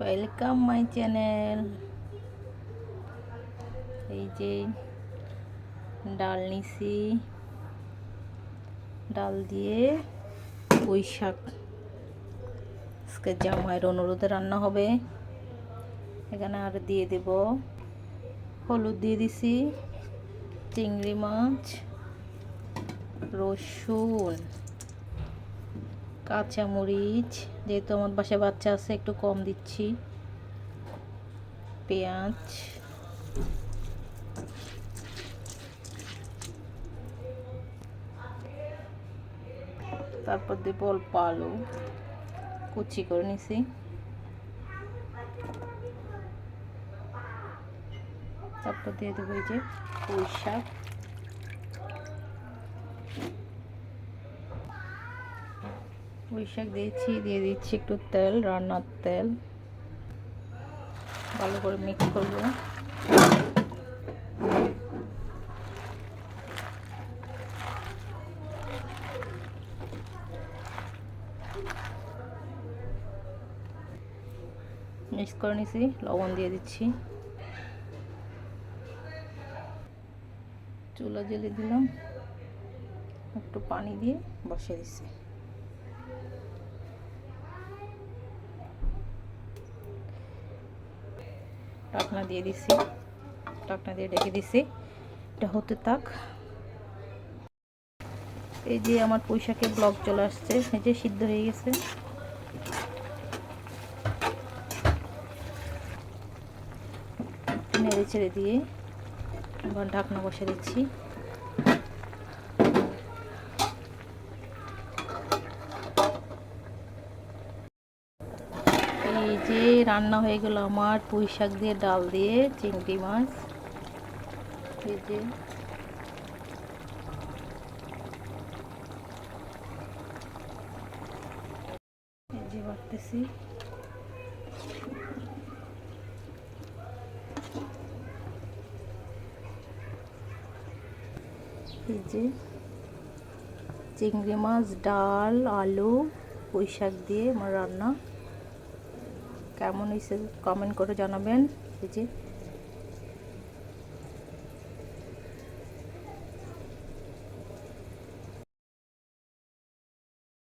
Welcome my channel এই যে ডাল নিছি। ডাল দিয়ে পুঁই শাক। আজকে জামাইয়ের অনুরোধে রান্না হবে। এখানে আর দিয়ে দেব হলুদ দিয়ে দিছি, চিংড়ি মাছ, রসুন। কাঁচামরিচ, যেহেতু আমার বাসায় বাচ্চা আছে, একটু কম দিচ্ছি। পেঁয়াজ। তারপর দেবো অল্প আলু। কুচি করে নিছি। তারপর দিয়ে দেবো এই যে পুঁই শাক পুঁই শাক দিয়েছি, দিয়ে দিচ্ছি একটু তেল, রান্নার তেল। ভালো করে মিক্স করব। মিক্স করে নিছি, লবণ দিয়ে দিচ্ছি। চুলা জ্বেলে দিলাম। একটু পানি দিয়ে বসিয়ে দিচ্ছি। টাকনা দিয়ে দিছি। টাকনা দিয়ে ডেকে দিছি। এটা হতে থাক। এই যে আমার পুঁইশাকের ব্লক চলে আসছে। এই যে সিদ্ধ হয়ে গেছে। নেড়ে ছেড়ে দিয়ে আবার ঢাকনা বসে দিচ্ছি এই যে রান্না হয়ে গেল আমার পুঁই শাক দিয়ে ডাল দিয়ে চিংড়ি মাছ। চিংড়ি মাছ, ডাল, আলু, পুঁই শাক দিয়ে আমার রান্না। কেমন হয়েছে কমেন্ট করে জানাবেন এই যে।